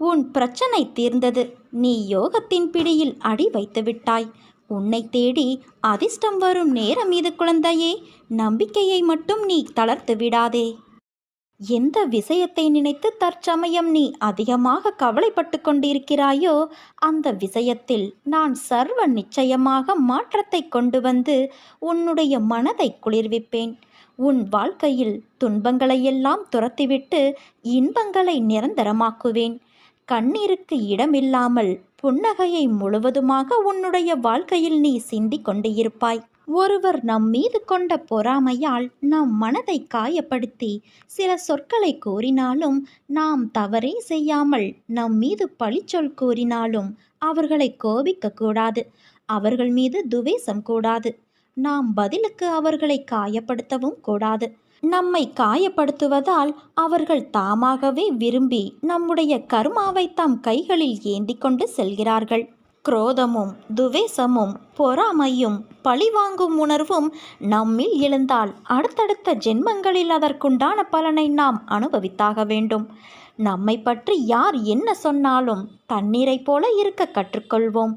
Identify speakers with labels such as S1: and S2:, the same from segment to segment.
S1: உன் பிரச்சனை தீர்ந்தது. நீ யோகத்தின் பிடியில் அடி வைத்து விட்டாய். உன்னை தேடி அதிர்ஷ்டம் வரும் நேரம் இது குழந்தையே. நம்பிக்கையை மட்டும் நீ தளர்த்து விடாதே. எந்த விஷயத்தை நினைத்து தற்சமயம் நீ அதிகமாக கவலைப்பட்டு கொண்டிருக்கிறாயோ அந்த விஷயத்தில் நான் சர்வ நிச்சயமாக மாற்றத்தை கொண்டு வந்து உன்னுடைய மனதை குளிர்விப்பேன். உன் வாழ்க்கையில் துன்பங்களையெல்லாம் துரத்திவிட்டு இன்பங்களை நிரந்தரமாக்குவேன். கண்ணீருக்கு இடமில்லாமல் புன்னகையை முழுவதுமாக உன்னுடைய வாழ்க்கையில் நீ சிந்தி கொண்டு இருப்பாய். ஒருவர் நம் மீது கொண்ட பொறாமையால் நம் மனதை காயப்படுத்தி சில சொற்களை கூறினாலும் நாம் தவறே செய்யாமல் நம் மீது பழிச்சொல் கூறினாலும் அவர்களை கோபிக்க கூடாது. அவர்கள் மீது துவேஷம் கூடாது. நாம் பதிலுக்கு அவர்களை காயப்படுத்தவும் கூடாது. நம்மை காயப்படுத்துவதால் அவர்கள் தாமாகவே விரும்பி நம்முடைய கர்மாவை தம் கைகளில் ஏந்தி கொண்டு செல்கிறார்கள். குரோதமும் துவேஷமும் பொறாமையும் பழிவாங்கும் உணர்வும் நம்மில் எழுந்தால் அடுத்தடுத்த ஜென்மங்களில் அதற்குண்டான பலனை நாம் அனுபவித்தாக வேண்டும். நம்மை பற்றி யார் என்ன சொன்னாலும் தண்ணீரைப் போல இருக்க கற்றுக்கொள்வோம்.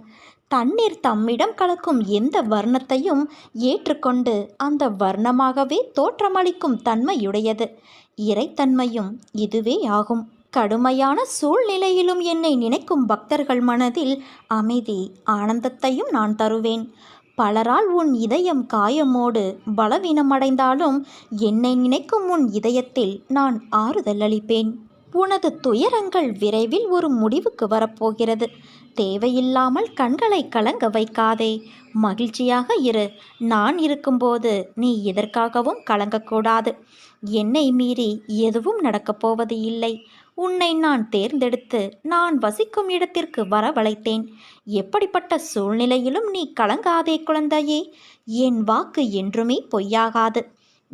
S1: தண்ணீர் தம்மிடம் கலக்கும் எந்த வர்ணத்தையும் ஏற்றுக்கொண்டு அந்த வர்ணமாகவே தோற்றமளிக்கும் தன்மையுடையது. இறைத்தன்மையும் இதுவே ஆகும். கடுமையான சூழ்நிலையிலும் என்னை நினைக்கும் பக்தர்கள் மனதில் அமைதி ஆனந்தத்தையும் நான் தருவேன். பலரால் உன் இதயம் காயமோடு பலவீனமடைந்தாலும் என்னை நினைக்கும் உன் இதயத்தில் நான் ஆறுதல் அளிப்பேன். உனது துயரங்கள் விரைவில் ஒரு முடிவுக்கு வரப்போகிறது. தேவையில்லாமல் கண்களை கலங்க வைக்காதே. மகிழ்ச்சியாக இரு. நான் இருக்கும்போது நீ எதற்காகவும் கலங்கக்கூடாது. என்னை மீறி எதுவும் நடக்கப் போவது இல்லை. உன்னை நான் தேர்ந்தெடுத்து நான் வசிக்கும் இடத்திற்கு வரவழைத்தேன். எப்படிப்பட்ட சூழ்நிலையிலும் நீ கலங்காதே குழந்தையே. என் வாக்கு என்றுமே பொய்யாகாது.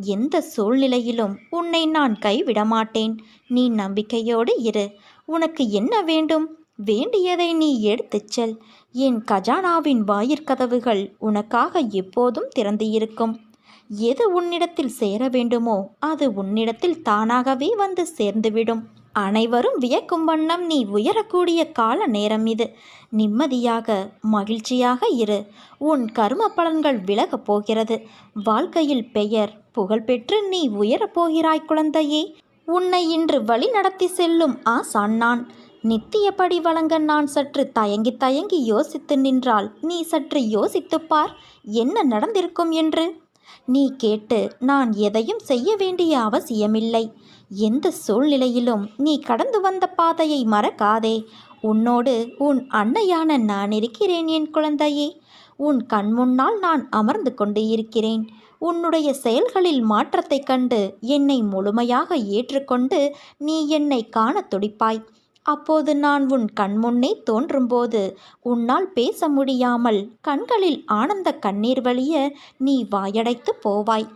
S1: எந்த சூழ்நிலையிலும் உன்னை நான் கைவிட மாட்டேன் நீ நம்பிக்கையோடு இரு. உனக்கு என்ன வேண்டும்? வேண்டியதை நீ எடுத்துச் செல். என் கஜானாவின் வாயிற்கதவுகள் உனக்காக எப்போதும் திறந்து இருக்கும் எது உன்னிடத்தில் சேர வேண்டுமோ அது உன்னிடத்தில் தானாகவே வந்து சேர்ந்துவிடும். அனைவரும் வியக்கும் வண்ணம் நீ உயரக்கூடிய கால நேரம் இது. நிம்மதியாக மகிழ்ச்சியாக இரு. உன் கரும பலன்கள் விலகப் போகிறது. வாழ்க்கையில் பெயர் புகழ்பெற்று நீ உயரப் போகிறாய் குழந்தையே. உன்னை இன்று வழி நடத்தி செல்லும் ஆசான் நான். நித்தியப்படி வழங்க நான் சற்று தயங்கி தயங்கி யோசித்து நின்றால் நீ சற்று யோசித்துப் பார் என்ன நடந்திருக்கும் என்று. நீ கேட்டு நான் எதையும் செய்ய வேண்டிய அவசியமில்லை. எந்த சூழ்நிலையிலும் நீ கடந்து வந்த பாதையை மறக்காதே. உன்னோடு உன் அன்னையான நான் இருக்கிறேன் என் குழந்தையே. உன் கண் முன்னால் நான் அமர்ந்து கொண்டு இருக்கிறேன். உன்னுடைய செயல்களில் மாற்றத்தைக் கண்டு என்னை முழுமையாக ஏற்றுக்கொண்டு நீ என்னை காணத் துடிப்பாய். அப்போது நான் உன் கண்முன்னே தோன்றும்போது உன்னால் பேச முடியாமல் கண்களில் ஆனந்த கண்ணீர் வழிய நீ வாயடைத்து போவாய்.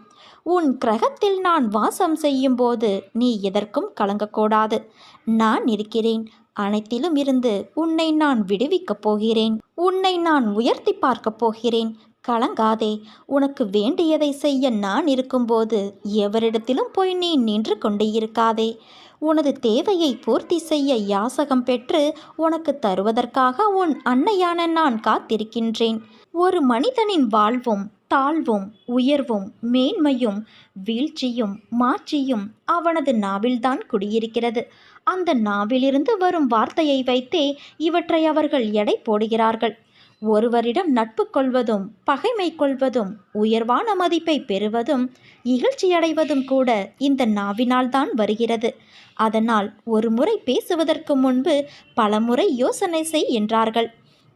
S1: உன் கிரகத்தில் நான் வாசம் செய்யும்போது நீ எதற்கும் கலங்கக்கூடாது. நான் இருக்கிறேன். அனைத்திலும் இருந்து உன்னை நான் விடுவிக்கப் போகிறேன். உன்னை நான் உயர்த்தி பார்க்கப் போகிறேன். கலங்காதே. உனக்கு வேண்டியதை செய்ய நான் இருக்கும்போது எவரிடத்திலும் போய் நீ நின்று கொண்டே இருக்காதே. உனது தேவையை பூர்த்தி செய்ய யாசகம் பெற்று உனக்கு தருவதற்காக உன் அன்னையான நான் காத்திருக்கின்றேன். ஒரு மனிதனின் வாழ்வும் தாழ்வும் உயர்வும் மேன்மையும் வீழ்ச்சியும் மாட்சியும் அவனது நாவில்தான் குடியிருக்கிறது. அந்த நாவிலிருந்து வரும் வார்த்தையை வைத்தே இவற்றை அவர்கள் எடை போடுகிறார்கள். ஒருவரிடம் நட்பு கொள்வதும் பகைமை கொள்வதும் உயர்வான மதிப்பை பெறுவதும் இகழ்ச்சியடைவதும் கூட இந்த நாவினால்தான் வருகிறது. அதனால் ஒரு முறை பேசுவதற்கு முன்பு பலமுறை யோசனை செய் என்றார்கள்.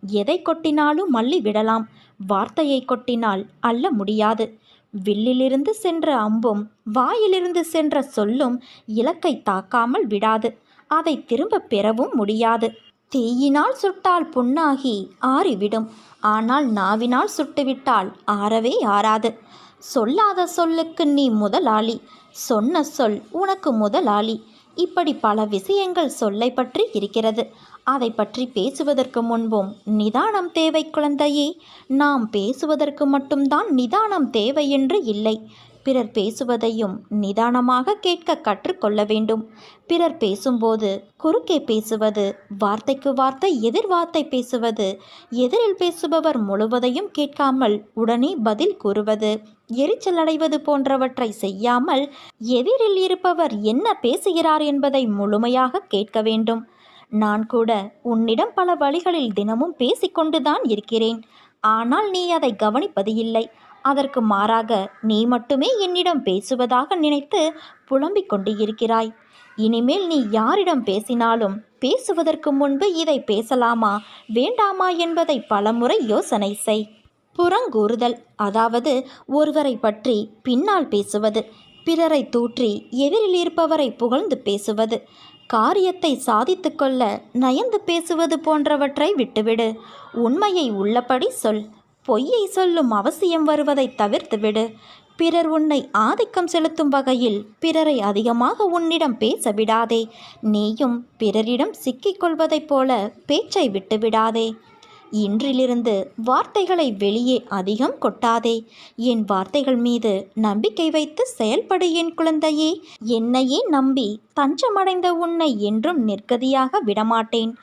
S1: எதை கொட்டினாலும் மல்லி விடலாம். வார்த்தையை கொட்டினால் அள்ள முடியாது. வில்லிலிருந்து சென்ற அம்பும் வாயிலிருந்து சென்ற சொல்லும் இலக்கை தாக்காமல் விடாது. அதை திரும்ப பெறவும் முடியாது. தீயினால் சுட்டால் புண்ணாகி ஆறிவிடும். ஆனால் நாவினால் சுட்டுவிட்டால் ஆறவே ஆறாது. சொல்லாத சொல்லுக்கு நீ முதலாளி. சொன்ன சொல் உனக்கு முதலாளி. இப்படி பல விஷயங்கள் சொல்லை பற்றி இருக்கிறது. அதை பற்றி பேசுவதற்கு முன்பும் நிதானம் தேவை குழந்தையே. நாம் பேசுவதற்கு மட்டும்தான் நிதானம் தேவை என்று இல்லை. பிறர் பேசுவதையும் நிதானமாக கேட்க கற்றுக்கொள்ள வேண்டும். பிறர் பேசும்போது குறுக்கே பேசுவது வார்த்தைக்கு வார்த்தை எதிர் வார்த்தை பேசுவது எதிரில் பேசுபவர் முழுவதையும் கேட்காமல் உடனே பதில் கூறுவது. எரிச்சல் அடைவது போன்றவற்றை செய்யாமல் எதிரில் இருப்பவர் என்ன பேசுகிறார் என்பதை முழுமையாக கேட்க வேண்டும். நான் கூட உன்னிடம் பல வழிகளில் தினமும் பேசிக்கொண்டுதான் இருக்கிறேன். ஆனால் நீ அதை கவனிப்பது இல்லை. அதற்கு மாறாக நீ மட்டுமே என்னிடம் பேசுவதாக நினைத்து புலம்பிக் கொண்டு இருக்கிறாய் இனிமேல் நீ யாரிடம் பேசினாலும் பேசுவதற்கு முன்பு இதை பேசலாமா வேண்டாமா என்பதை பலமுறை யோசனை செய். புறங்கூறுதல் அதாவது ஒருவரை பற்றி பின்னால் பேசுவது பிறரை தூற்றி எதிரில் இருப்பவரை புகழ்ந்து பேசுவது காரியத்தை சாதித்து கொள்ள நயந்து பேசுவது போன்றவற்றை விட்டுவிடு. உண்மையை உள்ளபடி சொல் பொய்யை சொல்லும் அவசியம் வருவதை தவிர்த்துவிடு பிறர் உன்னை ஆதிக்கம் செலுத்தும் வகையில் பிறரை அதிகமாக உன்னிடம் பேச விடாதே. நீயும் பிறரிடம் சிக்கிக்கொள்வதைப் போல பேச்சை விட்டுவிடாதே இன்றிலிருந்து வார்த்தைகளை வெளியே அதிகம் கொட்டாதே. என் வார்த்தைகள் மீது நம்பிக்கை வைத்து செயல்படு என் குழந்தையே. என்னையே நம்பி தஞ்சமடைந்த உன்னை என்றும் நிற்கதியாக விடமாட்டேன்.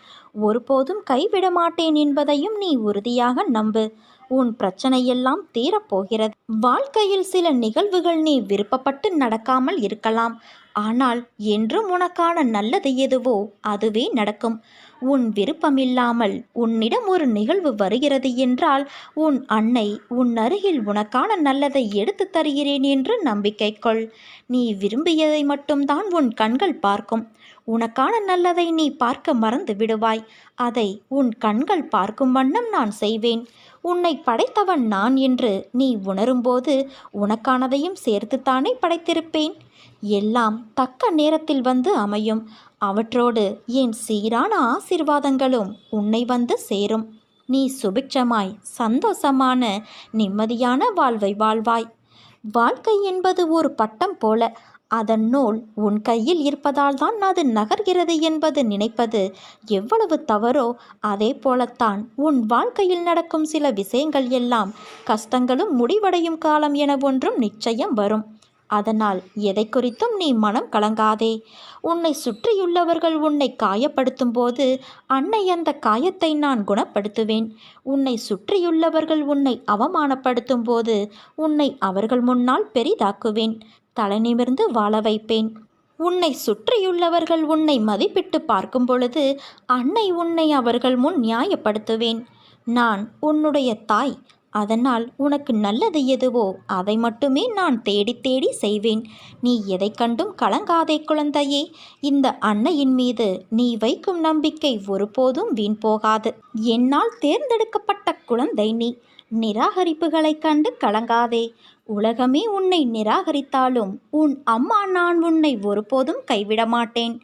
S1: ஒருபோதும் கைவிட மாட்டேன் என்பதையும் நீ உறுதியாக நம்பு. உன் பிரச்சனையெல்லாம் தீரப்போகிறது. வாழ்க்கையில் சில நிகழ்வுகள் நீ விருப்பப்பட்டு நடக்காமல் இருக்கலாம். ஆனால் என்றும் உனக்கான நல்லது எதுவோ அதுவே நடக்கும். உன் விருப்பமில்லாமல் உன்னிடம் ஒரு நிகழ்வு வருகிறது என்றால் உன் அன்னை உன் அருகில் உனக்கான நல்லதை எடுத்து தருகிறேன் என்று நம்பிக்கை கொள். நீ விரும்பியதை மட்டும்தான் உன் கண்கள் பார்க்கும். உனக்கான நல்லதை நீ பார்க்க மறந்து விடுவாய். அதை உன் கண்கள் பார்க்கும் வண்ணம் நான் செய்வேன். உன்னை படைத்தவன் நான் என்று நீ உணரும்போது உனக்கானதையும் சேர்த்துத்தானே படைத்திருப்பேன்? எல்லாம் தக்க நேரத்தில் வந்து அமையும். அவற்றோடு என் சீரான ஆசிர்வாதங்களும் உன்னை வந்து சேரும்? நீ சுபிட்சமாய் சந்தோஷமான நிம்மதியான வாழ்வை வாழ்வாய். வாழ்க்கை என்பது ஒரு பட்டம் போல அதன் நூல் உன் கையில் இருப்பதால் தான் அது நகர்கிறது என்பது நினைப்பது எவ்வளவு தவறோ அதே போலத்தான் உன் வாழ்க்கையில் நடக்கும் சில விஷயங்கள் எல்லாம் கஷ்டங்களும் முடிவடையும் காலம் என ஒன்றும் நிச்சயம் வரும். அதனால் எதை குறித்தும் நீ மனம் கலங்காதே. உன்னை சுற்றியுள்ளவர்கள் உன்னை காயப்படுத்தும் போது அன்னை அந்த காயத்தை நான் குணப்படுத்துவேன். உன்னை சுற்றியுள்ளவர்கள் உன்னை அவமானப்படுத்தும் போது உன்னை அவர்கள் முன்னால் பெரிதாக்குவேன். தலை நிமிர்ந்து வாழ வைப்பேன். உன்னை சுற்றியுள்ளவர்கள் உன்னை மதிப்பிட்டு பார்க்கும் பொழுது அன்னை உன்னை அவர்கள் முன் நியாயப்படுத்துவேன். நான் உன்னுடைய தாய் அதனால் உனக்கு நல்லது எதுவோ அதை மட்டுமே நான் தேடி தேடி செய்வேன். நீ எதை கண்டும் கலங்காதே குழந்தையே. இந்த அன்னையின் மீது நீ வைக்கும் நம்பிக்கை ஒருபோதும் வீண் போகாது. என்னால் தேர்ந்தெடுக்கப்பட்ட குழந்தை நீ. நிராகரிப்புகளைக் கண்டு கலங்காதே. உலகமே உன்னை நிராகரித்தாலும் உன் அம்மா நான் உன்னை ஒருபோதும் கைவிட மாட்டேன்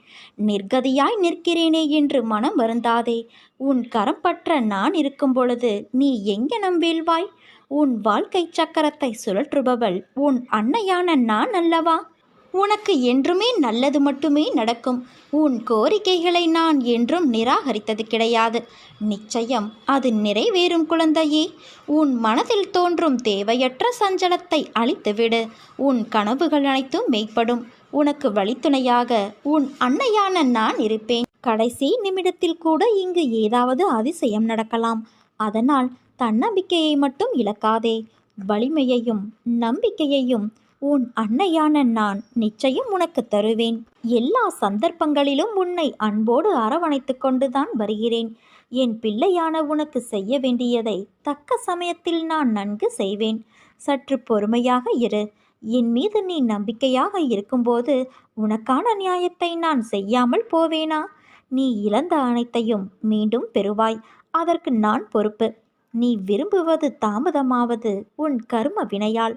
S1: நிர்கதியாய் நிற்கிறேனே என்று மனம் வருந்தாதே. உன் கரம் பற்ற நான் இருக்கும் பொழுது நீ எங்கெனம் வீழ்வாய்? உன் வாழ்க்கை சக்கரத்தை சுழற்றுபவள் உன் அன்னையான நான் அல்லவா? உனக்கு என்றுமே நல்லது மட்டுமே நடக்கும். உன் கோரிக்கைகளை நான் என்றும் நிராகரித்தது கிடையாது. நிச்சயம் அது நிறைவேறும் குழந்தையே. உன் மனதில் தோன்றும் தேவையற்ற சஞ்சலத்தை அழித்துவிடு. உன் கனவுகள் அனைத்தும் மெய்ப்படும். உனக்கு வழித்துணையாக உன் அன்னையான நான் இருப்பேன். கடைசி நிமிடத்தில் கூட இங்கு ஏதாவது அதிசயம் நடக்கலாம். அதனால் தன்னம்பிக்கையை மட்டும் இழக்காதே. வலிமையையும் நம்பிக்கையையும் உன் அன்னையான நான் நிச்சயம் உனக்கு தருவேன். எல்லா சந்தர்ப்பங்களிலும் உன்னை அன்போடு அரவணைத்து கொண்டுதான் வருகிறேன். என் பிள்ளையான உனக்கு செய்ய வேண்டியதை தக்க சமயத்தில் நான் நன்கு செய்வேன். சற்று பொறுமையாக இரு. என் மீது நீ நம்பிக்கையாக இருக்கும்போது உனக்கான நியாயத்தை நான் செய்யாமல் போவேனா? நீ இழந்த அனைத்தையும் மீண்டும் பெறுவாய். அதற்கு நான் பொறுப்பு. நீ விரும்புவது தாமதமாவது உன் கர்ம வினையால்.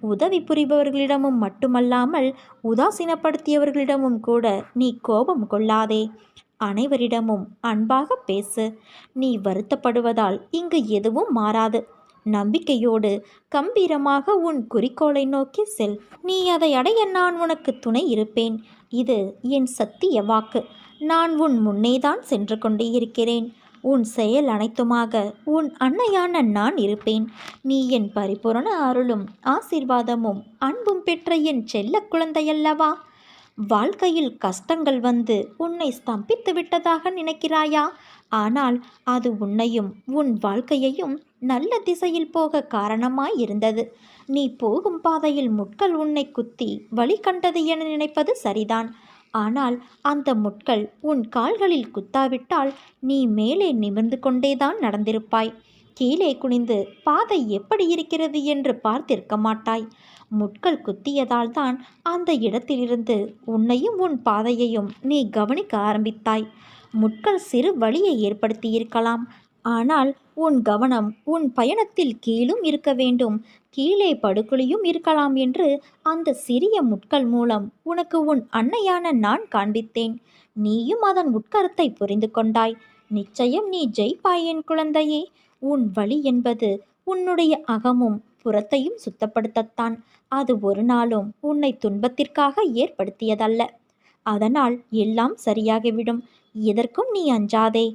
S1: உதவி புரிபவர்களிடமும் மட்டுமல்லாமல் உதாசீனப்படுத்தியவர்களிடமும் கூட நீ கோபம் கொள்ளாதே. அனைவரிடமும் அன்பாக பேசு. நீ வருத்தப்படுவதால் இங்கு எதுவும் மாறாது. நம்பிக்கையோடு கம்பீரமாக உன் குறிக்கோளை நோக்கி செல். நீ அதை அடைய நான் உனக்கு துணை இருப்பேன். இது என் சத்திய வாக்கு. நான் உன் முன்னேதான் சென்று கொண்டே இருக்கிறேன். உன் செயல் அனைத்துமாக. உன் அன்னையான நான் இருப்பேன். நீ என் பரிபூரண அருளும் ஆசீர்வாதமும் அன்பும் பெற்ற என் செல்ல குழந்தையல்லவா? வாழ்க்கையில் கஷ்டங்கள் வந்து உன்னை ஸ்தம்பித்து விட்டதாக நினைக்கிறாயா? ஆனால் அது உன்னையும் உன் வாழ்க்கையையும் நல்ல திசையில் போக காரணமாய் இருந்தது. நீ போகும் பாதையில் முட்கள் உன்னை குத்தி வழி கண்டது என நினைப்பது சரிதான். ஆனால் அந்த முட்கள் உன் கால்களில் குத்தாவிட்டால் நீ மேலே நிமிர்ந்து கொண்டேதான் நடந்திருப்பாய். கீழே குனிந்து பாதை எப்படி இருக்கிறது என்று பார்த்திருக்க மாட்டாய். முட்கள் குத்தியதால் தான் அந்த இடத்திலிருந்து உன்னையும் உன் பாதையையும் நீ கவனிக்க ஆரம்பித்தாய். முட்கள் சிறு வழியை ஏற்படுத்தியிருக்கலாம். ஆனால் உன் கவனம் உன் பயணத்தில் கீழும் இருக்க வேண்டும். கீழே படுகுழியும் இருக்கலாம் என்று அந்த சிறிய முட்கள் மூலம் உனக்கு உன் அன்னையான நான் காண்பித்தேன். நீயும் அதன் உட்கருத்தை புரிந்து கொண்டாய். நிச்சயம் நீ ஜெயிப்பாய் என் குழந்தையே. உன் வழி என்பது உன்னுடைய அகமும் புறத்தையும் சுத்தப்படுத்தத்தான். அது ஒரு நாளும் உன்னை துன்பத்திற்காக ஏற்படுத்தியதல்ல. அதனால் எல்லாம் சரியாகிவிடும். எதற்கும் நீ அஞ்சாதே.